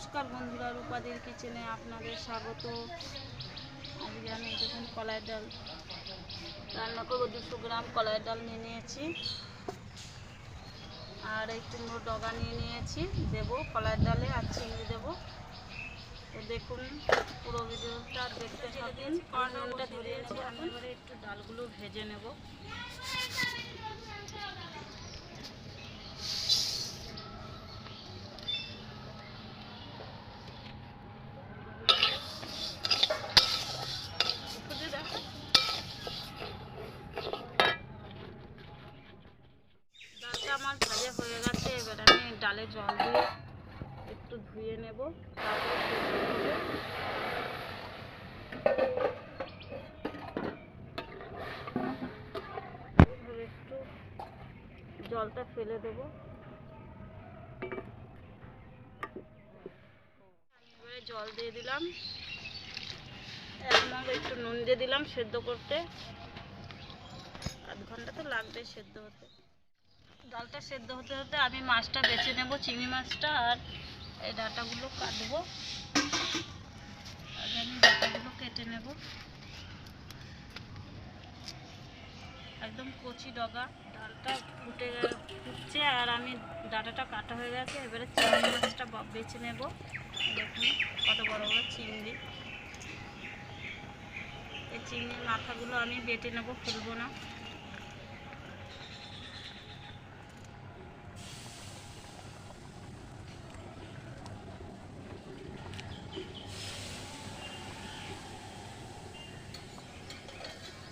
নমস্কার বন্ধুরা, রূপাদের কিচেনে আপনাদের স্বাগত। আজকে আমি দেখুন কলাই ডাল। রান্না করব দুশো গ্রাম কলাই ডাল নিয়ে নিয়েছি। আর এই কুমড়ো ডগা নিয়ে নিয়েছি। দেবো কলাই ডালে আর চিংড়ি দেবো। তো দেখুন, পুরো ভিডিওটা দেখতে থাকুন। একটু ডালগুলো ভেজে নেব খুঁজে দেখো ডালটা আমার ভাজা হয়ে গেছে এবার ডালে জল দিয়ে একটু ধুয়ে নেব, তারপর একটু জলটা ফেলে দেবো। জল দিয়ে দিলাম। মগ একটু নুন দিয়ে দিলাম সেদ্ধ করতে। আধ ঘণ্টা তো লাগবে সেদ্ধ হতে। ডালটা সেদ্ধ হতে হতে আমি মাছটা বেছে নেব, চিংড়ি মাছটা আর এই ডাটাগুলো কাটবো। আগে আমি ডাটাগুলো কেটে নেব। একদম কচি ডগা, ডালটা ফুটে ফুটছে আর আমি ডাটাটা কাটা হয়ে গেছে। এবারে চিংড়ি মাছটা বেছে নেব। দেখুন কত বড় বড় চিংড়ি। এই চিংড়ির মাথাগুলো আমি বেটে নেব ফেলব না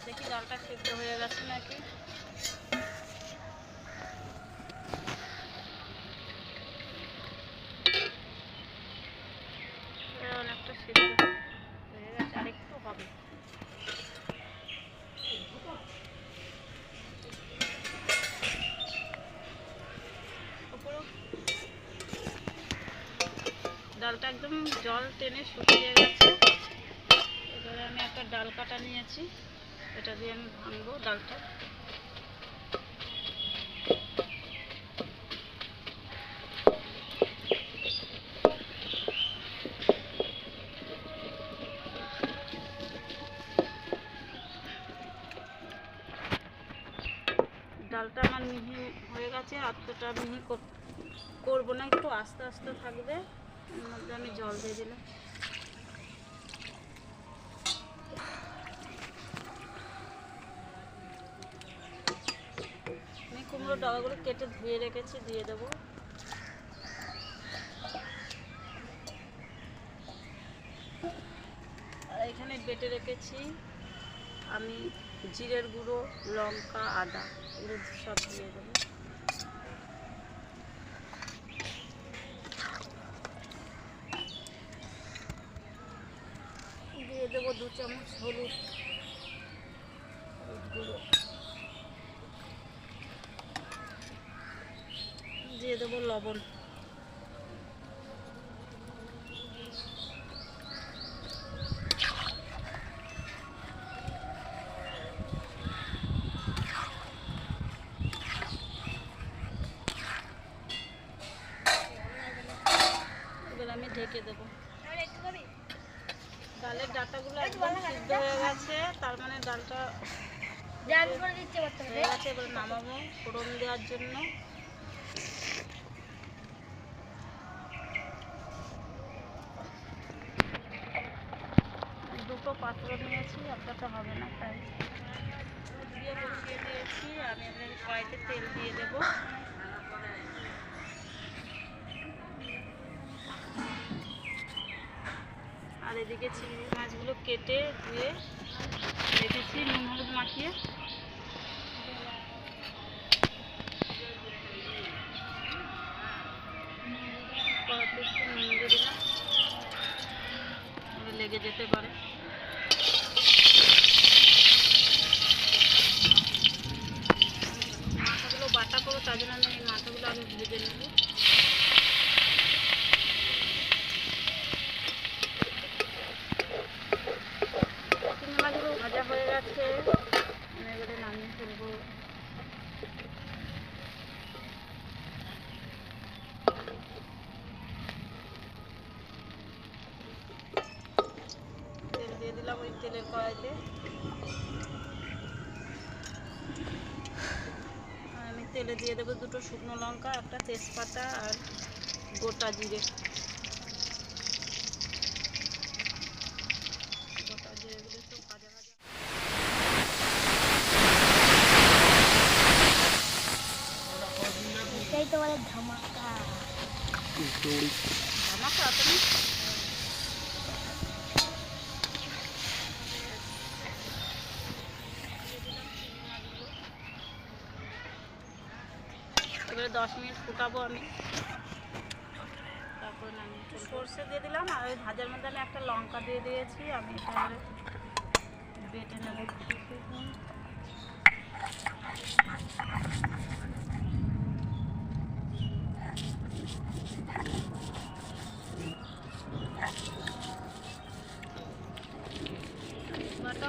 দেখি ডালটা হয়ে গেছে নাকি অনেকটা সিদ্ধ হয়ে গেছে, আর ডালটা একদম জল টেনে শুকিয়ে গেছে। এবারে আমি একটা ডাল কাটা নিয়েছি। এটা দিয়ে আমি ভাঙবো ডালটা। ডালটা আমার মিহি হয়ে গেছে অতটা মিহি কর- করব না, একটু আস্তে আস্তে থাকবে। মধ্যে আমি জল দিয়ে দিলাম। কুমড়ো ডগাগুলো কেটে ধুয়ে রেখেছি, দিয়ে দেবো। আর এখানে বেটে রেখেছি আমি জিরের গুঁড়ো, লঙ্কা, আদা, এগুলো সব দিয়ে দেবো। দিয়ে দেবো দু চামচ হলুদ গুঁড়ো। দিয়ে দেবো লবণ। আমি ঢেকে দেবো। ডালের ডাটাগুলো একদম সিদ্ধ হয়ে গেছে তার মানে ডালটা হয়ে গেছে এবার নামাবো ফোড়ন দেওয়ার জন্য। দুটো পাত্র নিয়েছি একটাতে হবে না তাই দিয়ে আমি কড়াইতে তেল দিয়ে আর এদিকে চিংড়ি মাছগুলো কেটে ধুয়ে রেখেছি, নুন হলুদ মাখিয়ে। লেগে যেতে পারে। তার জন্য আমি এই মাথাগুলো আগে ভেজে নেব। মাছগুলো ভাজা হয়ে গেছে। আমি এবারে নামিয়ে ফেলব। তেল দিয়ে দিলাম ওই তেলের কড়াইতে। তেলে দিয়ে দেবো দুটো শুকনো লঙ্কা একটা তেজপাতা আর গোটা জিরে। গোটা জিরেগুলো একটু ভাজা ভাজা। এটাই তো বলে ধামাকা ধামাকা তুমি? দশ মিনিট ফুটাবো আমি। তারপর আমি সর্ষে দিয়ে দিলাম, আর ওই ভাজার মধ্যে আমি একটা লঙ্কা দিয়ে দিয়েছি। আমি এটা বেটে নেব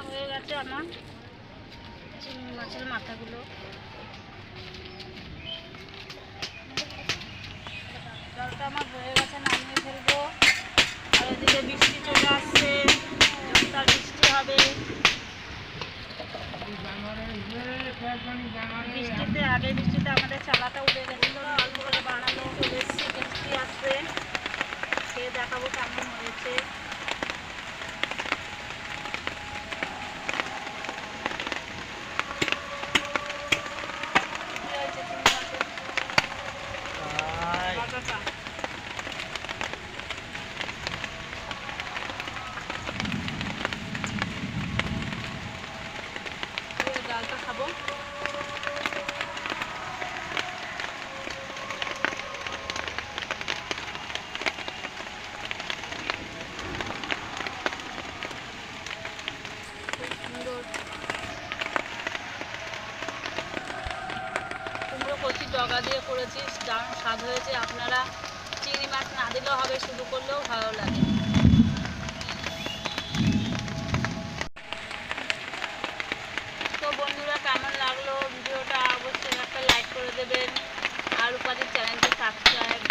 হয়ে গেছে আমার। চিংড়ি মাছের মাথাগুলো Bata ulit. ডগা দিয়ে করেছি, দারুণ স্বাদ হয়েছে। আপনারা চিংড়ি মাছ না দিলেও হবে শুরু করলেও ভালো লাগে। তো বন্ধুরা, কেমন লাগল ভিডিওটা? অবশ্যই একটা লাইক করে দেবেন। আর উপাধির চ্যানেলটি সাবস্ক্রাইব